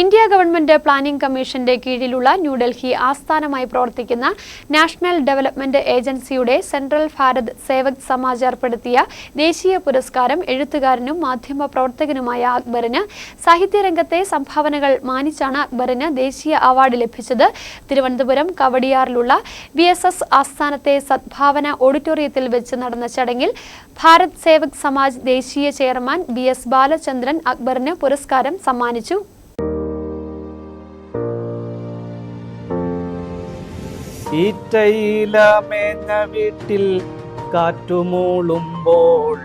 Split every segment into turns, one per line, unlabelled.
India government planning കമ്മീഷന്റെ കീഴിലുള്ള ന്യൂഡൽഹി ആസ്ഥാനമായി പ്രവർത്തിക്കുന്ന നാഷണൽ ഡെവലപ്മെന്റ് ഏജൻസിയുടെ സെൻട്രൽ ഭാരത് സേവക് സമാജ് ഏർപ്പെടുത്തിയ ദേശീയ പുരസ്കാരം എഴുത്തുകാരനും മാധ്യമ പ്രവർത്തകനുമായ അക്ബറിന് സാഹിത്യരംഗത്തെ സംഭാവനകൾ മാനിച്ചാണ് അക്ബറിന് ദേശീയ അവാർഡ് ലഭിച്ചത്. തിരുവനന്തപുരം കവടിയാറിലുള്ള ബി എസ് എസ് ആസ്ഥാനത്തെ സദ്ഭാവന ഓഡിറ്റോറിയത്തിൽ വെച്ച് നടന്ന ചടങ്ങിൽ ഭാരത് സേവക് സമാജ് ദേശീയ ചെയർമാൻ ബി എസ് ബാലചന്ദ്രൻ അക്ബറിന് പുരസ്കാരം സമ്മാനിച്ചു.
ഈറ്റയിലമേഞ്ഞ വീട്ടിൽ കാറ്റുമൂളുമ്പോൾ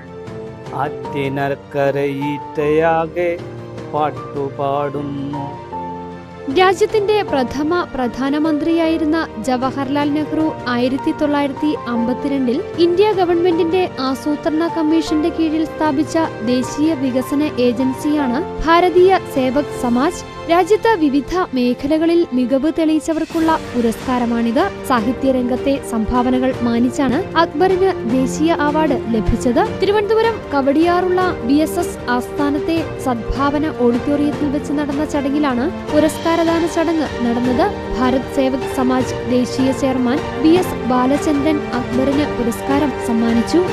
അറ്റിനർക്കരയീറ്റയാകെ പാട്ടുപാടുന്നു.
രാജ്യത്തിന്റെ പ്രഥമ പ്രധാനമന്ത്രിയായിരുന്ന ജവഹർലാൽ നെഹ്റു ആയിരത്തി തൊള്ളായിരത്തി അമ്പത്തിരണ്ടിൽ ഇന്ത്യ ഗവൺമെന്റിന്റെ ആസൂത്രണ കമ്മീഷന്റെ കീഴിൽ സ്ഥാപിച്ച ദേശീയ വികസന ഏജൻസിയാണ് ഭാരതീയ സേവക് സമാജ്. രാജ്യത്ത് വിവിധ മേഖലകളിൽ മികവ് തെളിയിച്ചവർക്കുള്ള പുരസ്കാരമാണിത്. സാഹിത്യരംഗത്തെ സംഭാവനകൾ മാനിച്ചാണ് അക്ബറിന് ദേശീയ അവാർഡ് ലഭിച്ചത്. തിരുവനന്തപുരം കവടിയാറുള്ള ബി എസ് എസ് ആസ്ഥാനത്തെ സദ്ഭാവന ഓഡിറ്റോറിയത്തിൽ വെച്ച് നടന്ന ചടങ്ങിലാണ് പുരസ്കാരദാന ചടങ്ങ് നടന്നത്. ഭാരത് സേവക് സമാജ് ദേശീയ ചെയർമാൻ ബി എസ് ബാലചന്ദ്രൻ അക്ബറിന് പുരസ്കാരം സമ്മാനിച്ചു.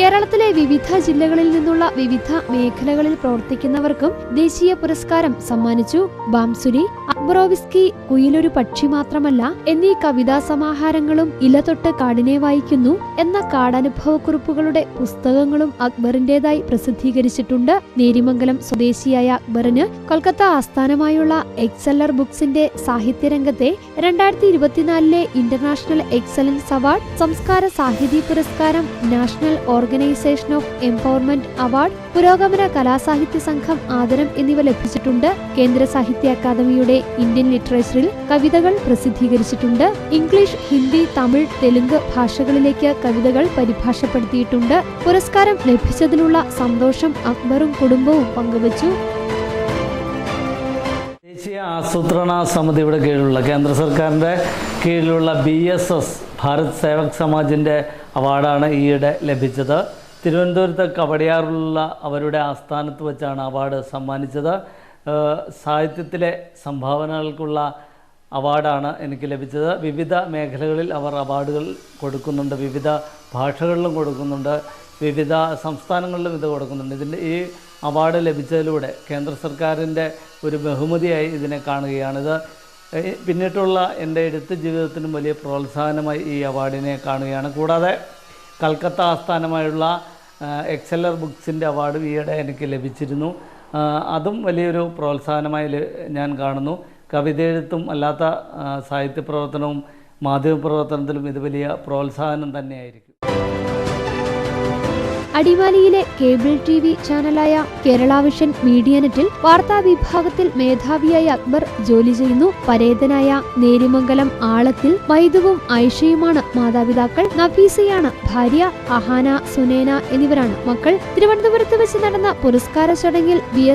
കേരളത്തിലെ വിവിധ ജില്ലകളിൽ നിന്നുള്ള വിവിധ മേഖലകളിൽ പ്രവർത്തിക്കുന്നവർക്കും ദേശീയ പുരസ്കാരം സമ്മാനിച്ചു ബാംസുരി അക്ബറോവിസ്കി കുയിലൊരു പക്ഷി മാത്രമല്ല എന്നീ കവിതാ സമാഹാരങ്ങളും ഇലതൊട്ട് കാടിനെ വായിക്കുന്നു എന്ന കാടനുഭവക്കുറിപ്പുകളുടെ പുസ്തകങ്ങളും അക്ബറിന്റേതായി പ്രസിദ്ധീകരിച്ചിട്ടുണ്ട്. നേരിമംഗലം സ്വദേശിയായ അക്ബറിന് കൊൽക്കത്ത ആസ്ഥാനമായുള്ള എക്സലർ ബുക്സിന്റെ സാഹിത്യരംഗത്തെ രണ്ടായിരത്തി ഇരുപത്തിനാലിലെ international excellence award Samskara Sahithi പുരസ്കാരം national organisation of empowerment award Purogamana Kalasahitya Sangham ആദരം എന്നിവ ലഭിച്ചിട്ടുണ്ട്. കേന്ദ്ര സാഹിത്യ അക്കാദമിയുടെ ഇന്ത്യൻ ലിറ്ററേച്ചറിൽ കവിതകൾ പ്രസിദ്ധീകരിച്ചിട്ടുണ്ട്. ഇംഗ്ലീഷ് ഹിന്ദി തമിഴ് തെലുങ്ക് ഭാഷകളിലേക്ക് കവിതകൾ പരിഭാഷപ്പെടുത്തിയിട്ടുണ്ട്. പുരസ്കാരം ലഭിച്ചതിലുള്ള സന്തോഷം അക്ബറും കുടുംബവും പങ്കുവച്ചു.
ദേശീയ ആസൂത്രണ സമിതിയുടെ കീഴിലുള്ള കേന്ദ്ര സർക്കാരിന്റെ കീഴിലുള്ള B S S Bharat Sevak സമാജിന്റെ അവാർഡാണ് ഈയിടെ ലഭിച്ചത്. തിരുവനന്തപുരത്ത് കവടിയാറിലുള്ള അവരുടെ ആസ്ഥാനത്ത് വെച്ചാണ് അവാർഡ് സമ്മാനിച്ചത്. സാഹിത്യത്തിലെ സംഭാവനകൾക്കുള്ള അവാർഡാണ് എനിക്ക് ലഭിച്ചത്. വിവിധ മേഖലകളിൽ അവർ അവാർഡുകൾ കൊടുക്കുന്നുണ്ട് വിവിധ ഭാഷകളിലും കൊടുക്കുന്നുണ്ട് വിവിധ സംസ്ഥാനങ്ങളിലും ഇത് കൊടുക്കുന്നുണ്ട്. ഇതിന്റെ ഈ അവാർഡ് ലഭിച്ചതിലൂടെ കേന്ദ്ര സർക്കാരിന്റെ ഒരു ബഹുമതിയായി ഇതിനെ കാണുകയാണിത്. പിന്നിട്ടുള്ള എന്റെ എഴുത്ത് ജീവിതത്തിനും വലിയ പ്രോത്സാഹനമായി ഈ അവാർഡിനെ കാണുകയാണ്. കൂടാതെ കൽക്കത്ത ആസ്ഥാനമായുള്ള എക്സലർ ബുക്സിന്റെ അവാർഡ് ഈയിടെ എനിക്ക് ലഭിച്ചിരുന്നു. അതും വലിയൊരു പ്രോത്സാഹനമായി ഞാൻ കാണുന്നു. കവിത എഴുത്തും അല്ലാത്ത സാഹിത്യപ്രവർത്തനവും സാഹിത്യ പ്രവർത്തനവും മാധ്യമ പ്രവർത്തനത്തിലും ഇത് വലിയ പ്രോത്സാഹനം തന്നെയായിരിക്കും.
അടിമാലിയിലെ കേബിൾ ടി വി ചാനലായ കേരള വിഷൻ മീഡിയ നെറ്റിൽ വാർത്താ വിഭാഗത്തിൽ മേധാവിയായ അക്ബർ ജോലി ചെയ്യുന്നു. പരേതനായ നേരിമംഗലം ആളത്തിൽ വൈദുവും ഐഷയുമാണ് മാതാപിതാക്കൾ. നഫീസയാണ് ഭാര്യ അഹാന സുനേന എന്നിവരാണ് മക്കൾ. തിരുവനന്തപുരത്ത് വെച്ച് നടന്ന പുരസ്കാര ചടങ്ങിൽ B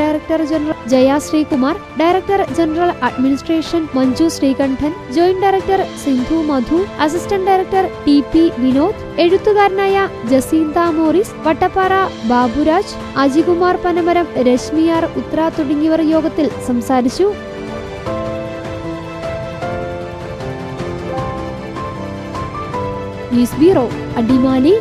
director general Jaya Sreekumar director general administration Manju Sreekantan joint director Sindhu Madhu assistant director T P Vinod എഴുത്തുകാരനായ ജസീന്ത മോറിസ് വട്ടപ്പാറ ബാബുരാജ് അജികുമാർ പനമരം രശ്മിയാർ ഉത്ര തുടങ്ങിയവർ യോഗത്തിൽ സംസാരിച്ചു. News bureau Adimali.